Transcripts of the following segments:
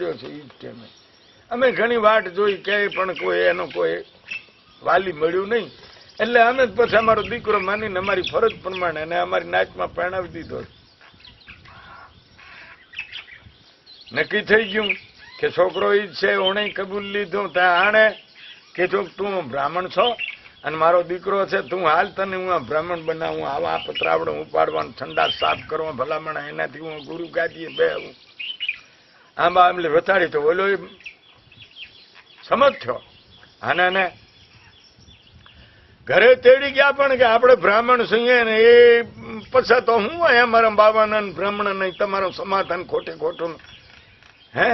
મળ્યો છે ઈ જ ટેમે અમે ઘણી વાટ જોઈ ક્યાંય પણ કોઈ એનો કોઈ વાલી મળ્યું નહીં. એટલે અમે જ પછી અમારો દીકરો માનીને અમારી ફરજ પ્રમાણે અને અમારી નાચમાં પરણાવી દીધો નક્કી થઈ ગયું કે છોકરો ઈ છે, ઓણે કબૂલ લીધું ત્યાં આણે કે જો તું બ્રાહ્મણ છો અને મારો દીકરો છે, તું હાલ તને હું આ બ્રાહ્મણ બનાવું, આવા પતરાવડો ઉપાડવાનું, ઠંડા સાફ કરવા ભલામણ, એનાથી હું ગુરુ ગાદીએ બે આવું આંબા એમને વતાડી તો ઓલો સમજ થયો. આને ને ઘરે તેડી ગયા પણ કે આપણે બ્રાહ્મણ છીએ ને એ પછી તો હું હોય અમારા બાબાના બ્રાહ્મણ નહીં તમારું સમાધાન ખોટે ખોટું હે?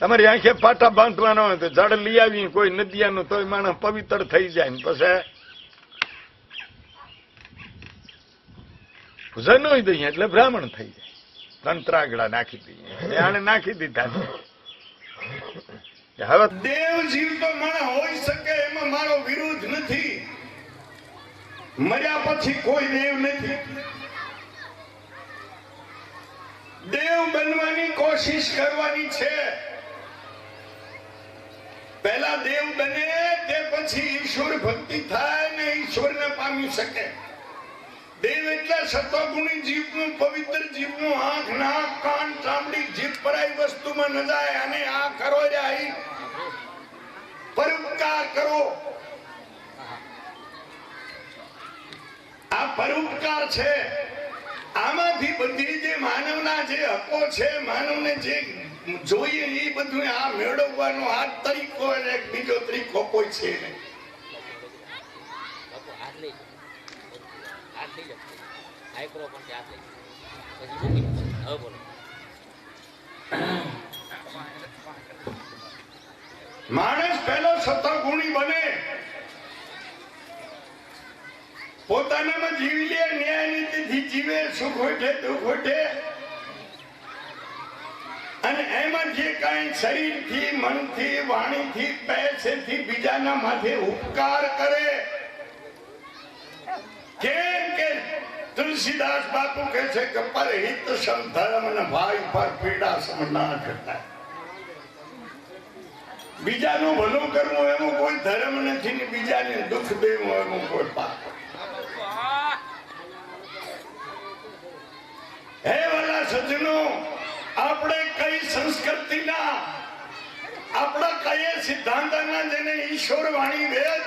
તમારી આંખે પાટા બાંધવાના હોય તો ઝાડ લઈ આવી કોઈ નદિયાનું તોય માણસ પવિત્ર થઈ જાય ને પછી. જનોય દઈએ એટલે બ્રાહ્મણ થઈ જાય. તંત્રાગડા નાખી દઈએ આને નાખી દીધા. હવે દેવ જીવ તો મને હોઈ શકે એમાં મારો વિરોધ નથી. મર્યા પછી કોઈ દેવ નથી. દેવ બનવાની કોશિશ કરવાની છે. પહેલા દેવ બને તે પછી ઈશ્વર ભક્તિ થાય ને ઈશ્વરને પામી શકે. દેવ એટલા સત્વગુણી જીવનું પવિત્ર પરાઈ ન જાય અને આ કરો જાય પરોપકાર કરો. આ પરોપકાર છે. આમાંથી બધી જે માનવના જે હકો છે, માનવને જે જોઈએ એ બધું આ મેળવવાનો આ તરીકો અને બીજો તરીકો કોઈ છે નહીં. હાથ લઈ હાથ લઈ પણ હાથ લઈ પછી હવે બોલો. માણસ પહેલો સત્તાગુણી બને. પોતાનામાં જીવી લે, ન્યાય નીતિથી જીવે, સુખ હોઠે દુઃખ હોઠે અને એમાં જે કાંઈ શરીરથી, મનથી, વાણીથી પૈસેથી બીજાના માથે ઉપકાર કરે. કેમ કે તુલસીદાસ બાપુ કહે છે કે પરહિત સંધર્મ ભાઈ પર પીડા સમ ના કરતા બીજાનું ભલું કરવું એનું કોઈ ધર્મ નથી ને બીજાને દુઃખ દેવું એનું કોઈ પાપ હે વાલા સજનો આપણે કઈ સંસ્કૃતિના, આપણા કયા સિદ્ધાંતના જેને ઈશ્વર વાણી વેદ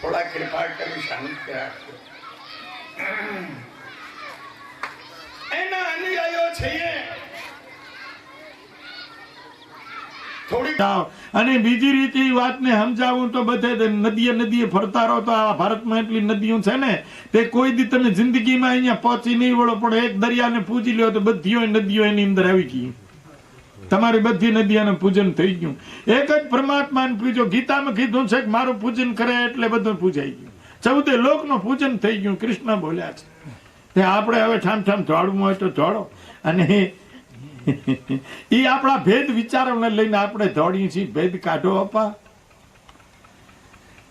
થોડા કૃપા કરી શાંતિ રાખજો. એના અનુયાયીઓ છીએ. અને બીજી રીતે વાતને સમજાવું તો બધે નદીએ નદીએ ફરતા રહો તો આ ભારતમાં એટલી નદીઓ છે ને, તે કોઈ દી તમે જિંદગીમાં અહીંયા પહોંચી નહીં વળો, પણ એક દરિયાને પૂજી લ્યો તો બધી નદીઓ એની અંદર આવી ગઈ. તમારી બધી નદીઓનું પૂજન થઈ ગયું. એક જ પરમાત્માને પૂજો ગીતામાં કીધું છે કે મારું પૂજન કરે એટલે બધું પૂજાઈ ગયું. ચૌદે લોકનું પૂજન થઈ ગયું. કૃષ્ણ બોલ્યા છે. તે આપણે હવે ઠામ ઠામ દોડવું હોય તો દોડો અને એ આપણા ભેદ વિચારોને લઈને આપણે દોડીએ છીએ. ભેદ કાઢો અપા.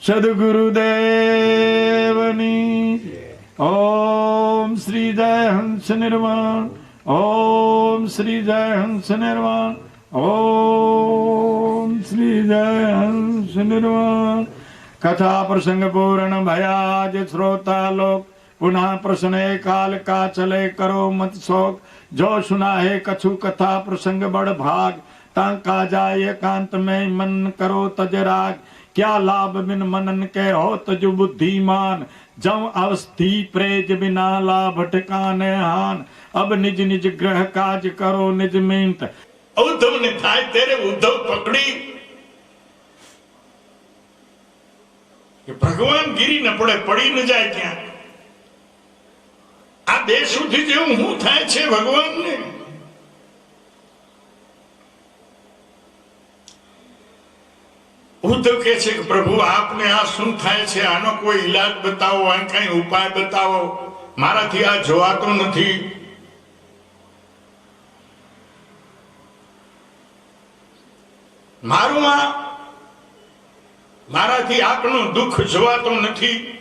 સદગુરુદેવની ઓમ શ્રી જય હંસ નિર્વાણ. ઓમ શ્રી જય હંસ નિર્વાણ. ઓમ શ્રી જય હંસ નિર્વાણ. કથા પ્રસંગ પૂર્ણ ભયાજ શ્રોતા લોક. પુનઃ પ્રશ્ને કાલ કાચલે કરો મત શોક. જો સુનાહે કछु કથા પ્રસંગ બળ ભાગ. તાં કાજાય કાંત મેં મન કરો તજ રાગ. ક્યા લાભ બિન મનન કે હો તજુ બુદ્ધિમાન? જમ અવસ્થિ પ્રેજ બિના લાભ ઠકાને હાન. અબ નિજ નિજ ગ્રહ કાજ કરો નિજ મિંત. ઉદ્ધવ ને થાય ત્યારે ઉદ્ધવ પકડી. ભગવાન ગીરી ન પડે, પડી ન જાય ક્યાં સુધી જેવું હું થાય છે ભગવાનને. ઉદ્ધવ કે છે કે પ્રભુ, આપને આ શું થાય છે? આનો કોઈ ઈલાજ બતાવો આ કઈ ઉપાય બતાવો? મારાથી આ જોવાતો નથી. મારું આ મારાથી આપનું દુઃખ જોવાતું નથી.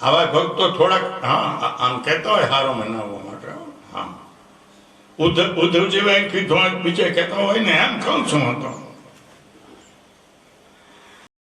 આવા ભક્તો થોડાક, હા આમ કહેતા હોય હારો મનાવવા માટે, હા ઉદ્ધવ ઉદ્ધવ જેવા કીધું બીજે કહેતા હોય ને, એમ કહું છું હું તો.